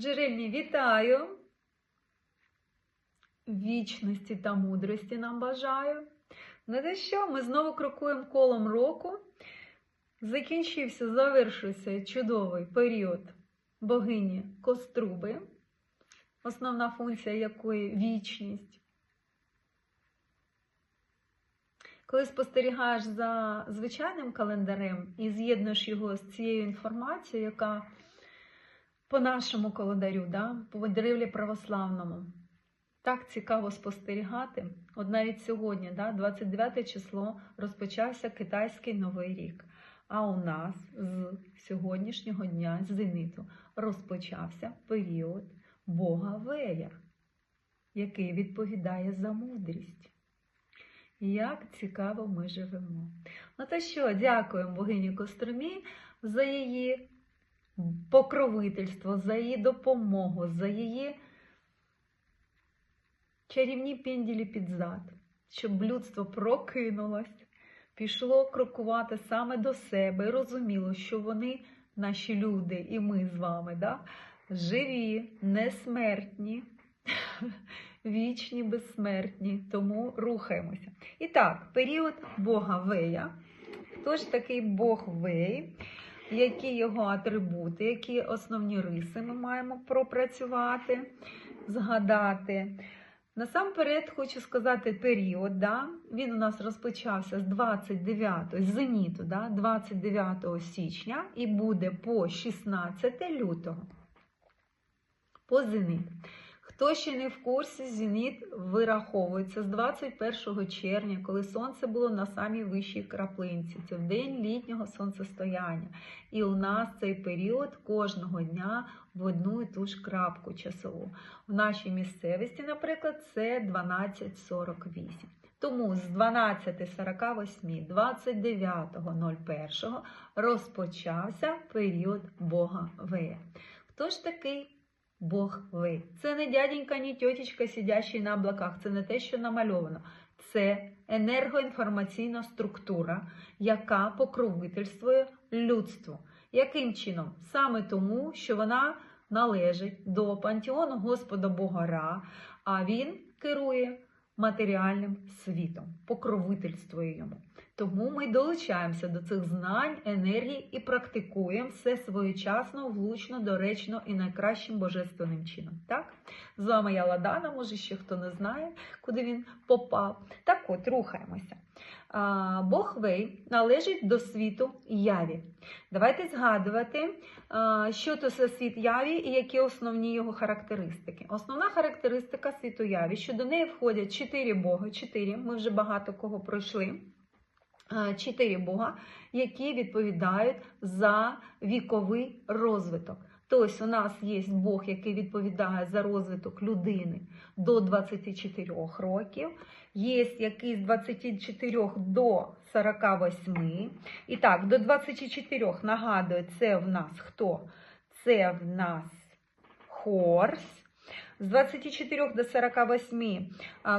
Джерельні, вітаю! Вічності та мудрості нам бажаю. Ну то що, ми знову крокуємо колом року. Закінчився, завершився чудовий період богині Коструби, основна функція якої вічність. Коли спостерігаєш за звичайним календарем і з'єднуєш його з цією інформацією, яка по нашому календарю, да, по древлі православному, так цікаво спостерігати. От навіть сьогодні, да, 29 число, розпочався китайський новий рік. А у нас з сьогоднішнього дня, з зениту, розпочався період Бога Вея, який відповідає за мудрість. Як цікаво ми живемо. Ну то що, дякуємо богині Костромі за її покровительство, за її допомогу, за її чарівні пінділі під зад, щоб людство прокинулось, пішло крокувати саме до себе і розуміло, що вони, наші люди, і ми з вами, да, живі, несмертні, вічні, безсмертні, тому рухаємося. І так, період Бога Вея. Хто ж такий Бог Вей? Які його атрибути, які основні риси ми маємо пропрацювати, згадати. Насамперед хочу сказати період. Да? Він у нас розпочався з 29 з зеніту, да? 29 січня і буде по 16 лютого. По зенит. Хто ще не в курсі, зеніт вираховується з 21 червня, коли сонце було на самій вищій краплинці. Це в день літнього сонцестояння. І у нас цей період кожного дня в одну і ту ж крапку часову. В нашій місцевості, наприклад, це 12.48. Тому з 12.48, 29.01 розпочався період Бога Вея. Хто ж такий Бог ви. Це не дяденька, ні тьотечка, сидящий на облаках, це не те, що намальовано. Це енергоінформаційна структура, яка покровительствує людству. Яким чином? Саме тому, що вона належить до пантеону Господа Бога Ра, а він керує матеріальним світом, покровительствує йому. Тому ми долучаємося до цих знань, енергії і практикуємо все своєчасно, влучно, доречно і найкращим божественним чином. Так? З вами я Ладана, може ще хто не знає, куди він попав. Так от, рухаємося. Бог Вей належить до світу Яві. Давайте згадувати, що то за світ Яві і які основні його характеристики. Основна характеристика світу Яві, що до неї входять чотири боги, чотири, ми вже багато кого пройшли чотири Бога, які відповідають за віковий розвиток. Тобто, у нас є Бог, який відповідає за розвиток людини до 24 років, є який з 24 до 48. І так, до 24 нагадую, це в нас хто? Це в нас Хорс. З 24 до 48,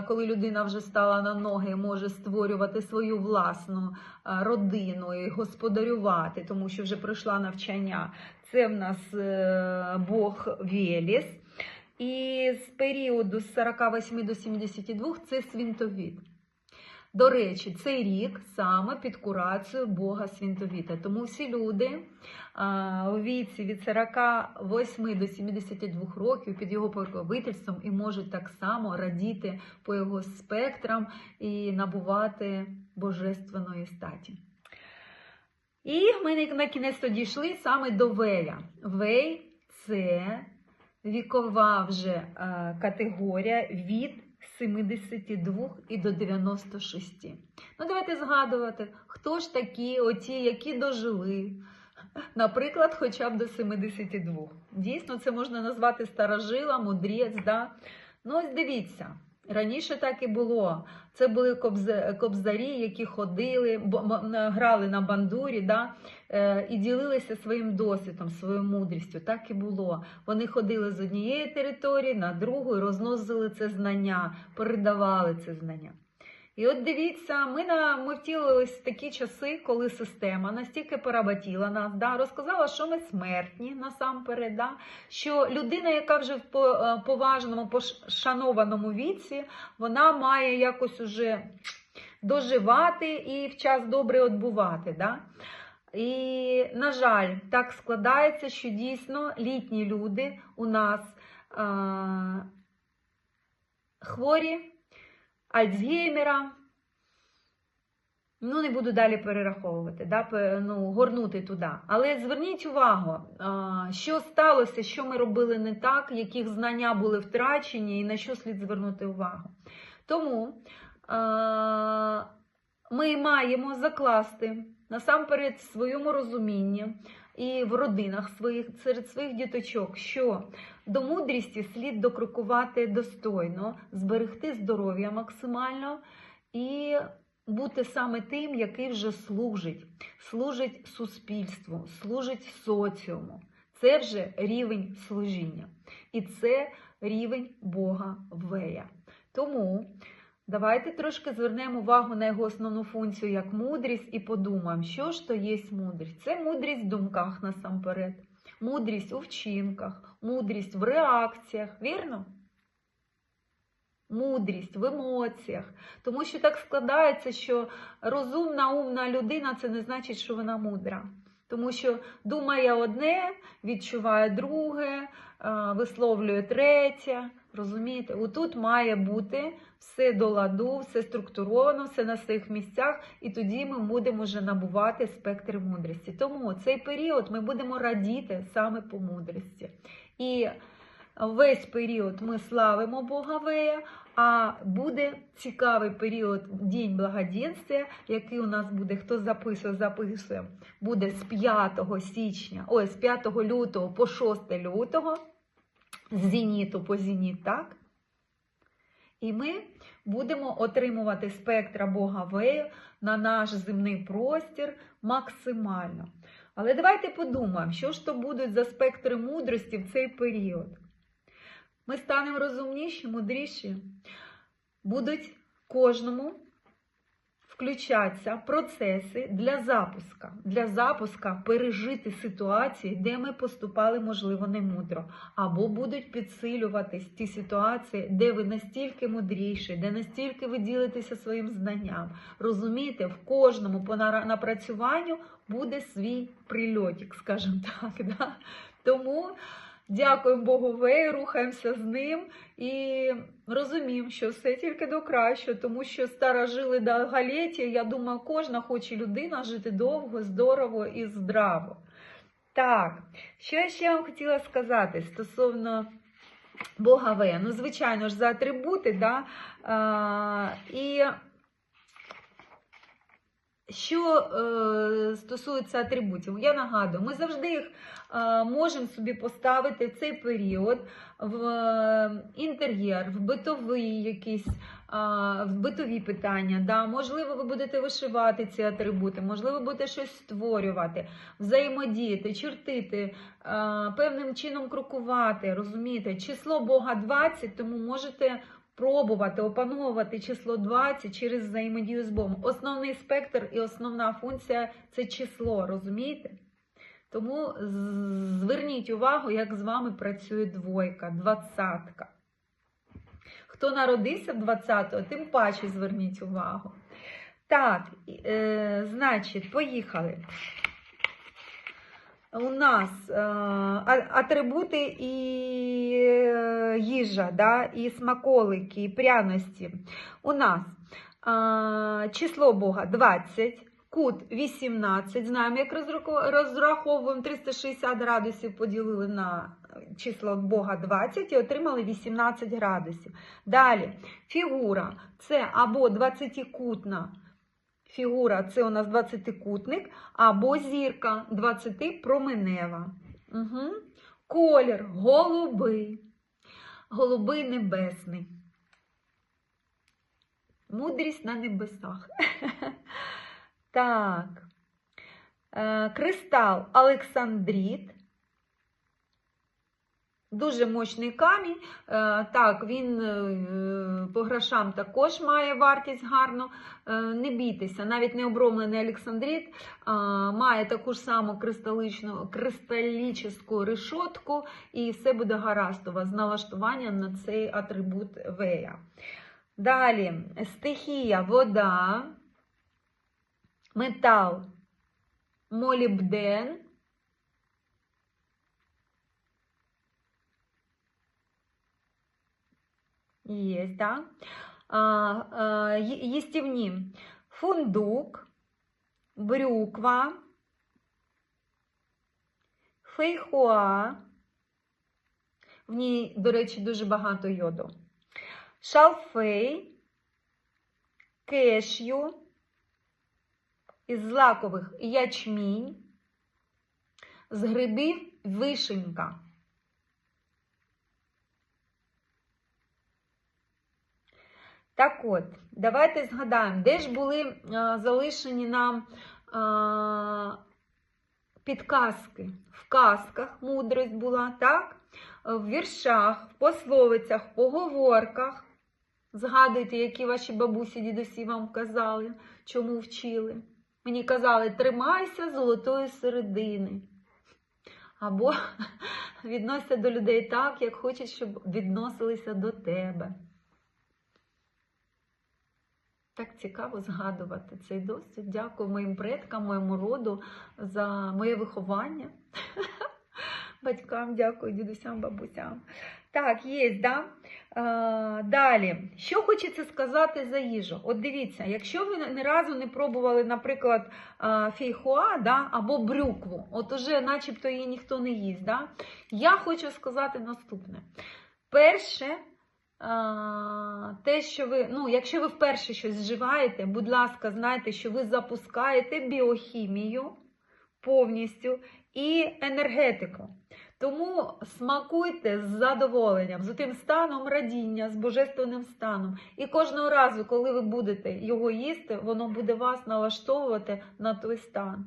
коли людина вже стала на ноги, може створювати свою власну родину і господарювати, тому що вже пройшла навчання. Це в нас е, Бог Веліс. І з періоду з 48 до 72 це свінтовід. До речі, цей рік саме під курацію Бога Свінтовіта. Тому всі люди а, у віці від 48 до 72 років під його покровительством і можуть так само радіти по його спектрам і набувати божественної статі. І ми на кінець дійшли саме до Вея. Вей це вікова вже а, категорія від 72 і до 96. Ну, давайте згадувати, хто ж такі, оті, які дожили. Наприклад, хоча б до 72. Дійсно, це можна назвати старожила, мудріць. Да? Ну, ось дивіться. Раніше так і було. Це були кобзарі, які ходили, грали на бандурі да, е, і ділилися своїм досвідом, своєю мудрістю. Так і було. Вони ходили з однієї території на другу і розносили це знання, передавали це знання. І от дивіться, ми на ми втілились в такі часи, коли система настільки поработіла нас, да, розказала, що ми смертні насамперед, да, що людина, яка вже в е, поважному, пошанованому віці, вона має якось уже доживати і в час добре відбувати. Да? І, на жаль, так складається, що дійсно літні люди у нас а, хворі, Альцгеймера. Ну, не буду далі перераховувати, да, ну, горнути туди. Але зверніть увагу, що сталося, що ми робили не так, яких знання були втрачені і на що слід звернути увагу. Тому ми маємо закласти насамперед в своєму розумінні і в родинах своїх, серед своїх діточок, що до мудрості слід докрокувати достойно, зберегти здоров'я максимально і бути саме тим, який вже служить, служить суспільству, служить соціуму. Це вже рівень служіння. І це рівень Бога Вея. Тому давайте трошки звернемо увагу на його основну функцію як мудрість і подумаємо, що ж то є мудрість. Це мудрість в думках насамперед, мудрість у вчинках, мудрість в реакціях, вірно? Мудрість в емоціях. Тому що так складається, що розумна, умна людина це не значить, що вона мудра. Тому що думає одне, відчуває друге, висловлює третє. Розумієте? Отут має бути все до ладу, все структуровано, все на своїх місцях, і тоді ми будемо вже набувати спектр мудрості. Тому цей період ми будемо радіти саме по мудрості. І весь період ми славимо Бога Вея, а буде цікавий період День благоденствия, який у нас буде, хто записує, записує, буде з 5 січня, ой, з 5 лютого по 6 лютого, з зеніту по зеніт, так? І ми будемо отримувати спектра Бога Вею на наш земний простір максимально. Але давайте подумаємо, що ж то будуть за спектри мудрості в цей період. Ми станемо розумніші, мудріші. Будуть кожному включатися процеси для запуска. Для запуска пережити ситуації, де ми поступали, можливо, не мудро. Або будуть підсилюватись ті ситуації, де ви настільки мудріші, де настільки ви ділитеся своїм знанням. Розумієте, в кожному по напрацюванню буде свій прильотик, скажімо так. Да? Тому. Дякуємо Богу Вей, рухаємося з ним і розуміємо, що все тільки до кращого, тому що старожили до галеті, я думаю, кожна хоче людина жити довго, здорово і здраво. Так, що я ще вам хотіла сказати стосовно Бога Вея. Ну, звичайно ж, за атрибути, да? а, і що е, стосується атрибутів, я нагадую, ми завжди їх е, можемо собі поставити в цей період в е, інтер'єр, в битовий якийсь, е, в битові питання. Да? Можливо, ви будете вишивати ці атрибути, можливо, будете щось створювати, взаємодіяти, чертити, е, певним чином крокувати, розумієте? Число Бога 20, тому можете пробувати опановувати число 20 через взаємодію з Богом. Основний спектр і основна функція це число, розумієте? Тому зверніть увагу, як з вами працює двойка, двадцятка. Хто народився 20-го, тим паче зверніть увагу. Так, е, значить, поїхали. У нас е, атрибути і е, їжа, да, і смаколики, і пряності. У нас е, число Бога 20, кут 18. Знаємо, як розраховуємо 360 градусів, поділили на число Бога 20 і отримали 18 градусів. Далі фігура це або 20-кутна фігура це у нас 20-кутник, або зірка 20-променева. Угу. Колір голубий, голубий небесний. Мудрість на небесах. Так. Е, Кристал Олександріт. Дуже мощний камінь. Е, Так, він е, по грошам також має вартість гарну. Е, Не бійтеся, навіть не оброблений Олександрит має таку ж саму кристалічну кристалічну решотку, і все буде гаразд у вас з налаштуванням на цей атрибут вея. Далі стихія, вода, метал, молібден. Есть, да. А, а, е- їстівні. Фундук, брюква, фейхоа. В ній, до речі, дуже багато йоду. Шалфей, кешю, із злакових ячмінь, з грибів вишенька. Так от, давайте згадаємо, де ж були а, залишені нам а, підказки. В казках мудрость була, так? В віршах, в пословицях, в поговорках. Згадуйте, які ваші бабусі, дідусі вам казали, чому вчили. Мені казали, тримайся золотої середини. Або відносься до людей так, як хочуть, щоб відносилися до тебе. Так цікаво згадувати цей досвід. Дякую моїм предкам, моєму роду за моє виховання. Батькам дякую, дідусям, бабусям. Так, є, да? Е, далі, що хочеться сказати за їжу? От дивіться, якщо ви ні разу не пробували, наприклад, фейхоа да, або брюкву, от уже начебто її ніхто не їсть, да? я хочу сказати наступне. Перше, те, що ви, ну, якщо ви вперше щось вживаєте, будь ласка, знайте, що ви запускаєте біохімію повністю і енергетику. Тому смакуйте з задоволенням, з тим станом радіння, з божественним станом. І кожного разу, коли ви будете його їсти, воно буде вас налаштовувати на той стан.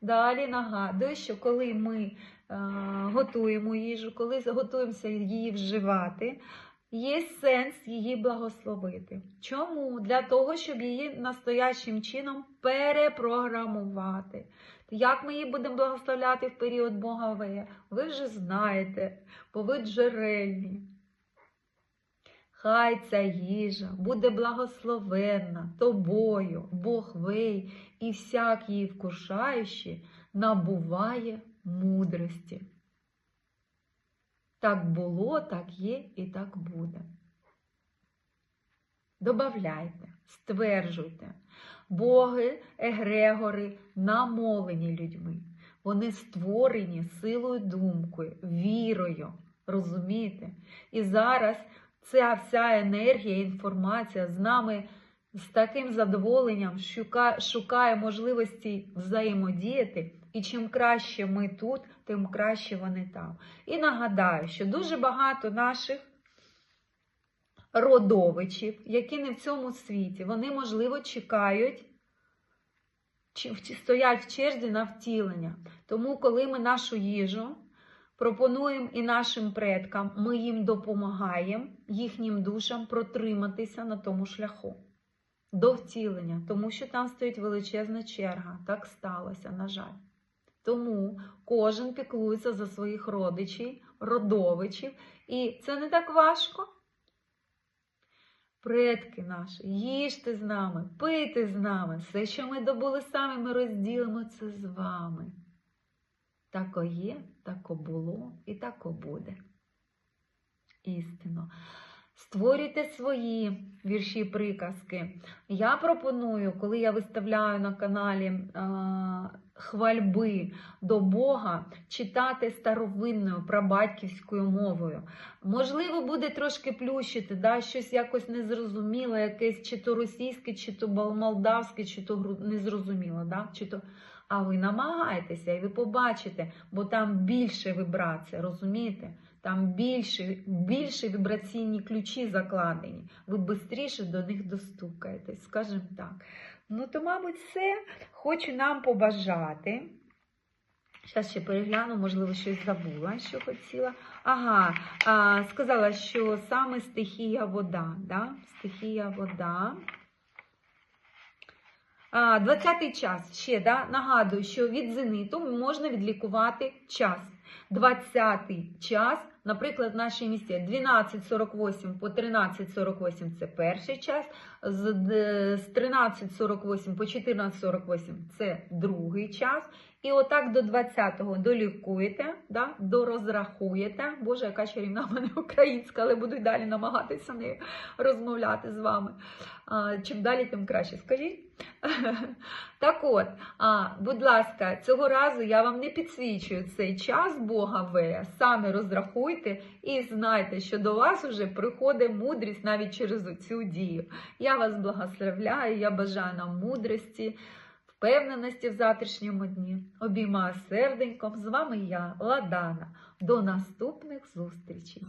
Далі нагадую, що коли ми е, готуємо їжу, коли готуємося її вживати, є сенс її благословити. Чому? Для того, щоб її настоящим чином перепрограмувати. Як ми її будемо благословляти в період Бога Вея? Ви вже знаєте, бо ви джерельні. Хай ця їжа буде благословенна тобою, Бог вей, і всяк її вкушаючи, набуває мудрості. Так було, так є і так буде. Добавляйте, стверджуйте. Боги, егрегори намолені людьми. Вони створені силою думкою, вірою. Розумієте? І зараз ця вся енергія, інформація з нами з таким задоволенням шукає, можливості взаємодіяти. І чим краще ми тут, тим краще вони там. І нагадаю, що дуже багато наших родовичів, які не в цьому світі, вони, можливо, чекають, чи стоять в черзі на втілення. Тому, коли ми нашу їжу пропонуємо і нашим предкам, ми їм допомагаємо, їхнім душам протриматися на тому шляху. До втілення, тому що там стоїть величезна черга. Так сталося, на жаль. Тому кожен піклується за своїх родичів, родовичів, і це не так важко. Предки наші, їжте з нами, пийте з нами, все, що ми добули самі, ми розділимо це з вами. Тако є, тако було і тако буде. Істинно. Створюйте свої вірші приказки. Я пропоную, коли я виставляю на каналі а, хвальби до Бога, читати старовинною прабатьківською мовою. Можливо, буде трошки плющити, да, щось якось незрозуміле, якесь чи то російське, чи то молдавське, чи то незрозуміле. Да? Чи то... А ви намагаєтеся, і ви побачите, бо там більше вібрацій, розумієте? Там більше, більше вібраційні ключі закладені. Ви швидше до них достукаєтесь, скажімо так. Ну, то, мабуть, все. Хочу нам побажати Зараз ще перегляну, можливо, щось забула, що хотіла. Ага, а, сказала, що саме стихія вода. Да? Стихія вода. А, 20-й час ще да? нагадую, що від зениту можна відлікувати час. 20-й час, наприклад, в нашій місті 12.48 по 13.48 це перший час, з 13.48 по 14.48 це другий час. І отак до 20-го долікуєте, да? дорозрахуєте. Боже, яка чарівна в мене українська, але буду й далі намагатися нею розмовляти з вами. А, чим далі, тим краще. Скажіть. Так от, а, будь ласка, цього разу я вам не підсвічую цей час Бога В. Саме розрахуйте і знайте, що до вас вже приходить мудрість навіть через цю дію. Я вас благословляю, я бажаю нам мудрості, впевненості в завтрашньому дні. Обіймаю серденьком. З вами я, Ладана. До наступних зустрічей.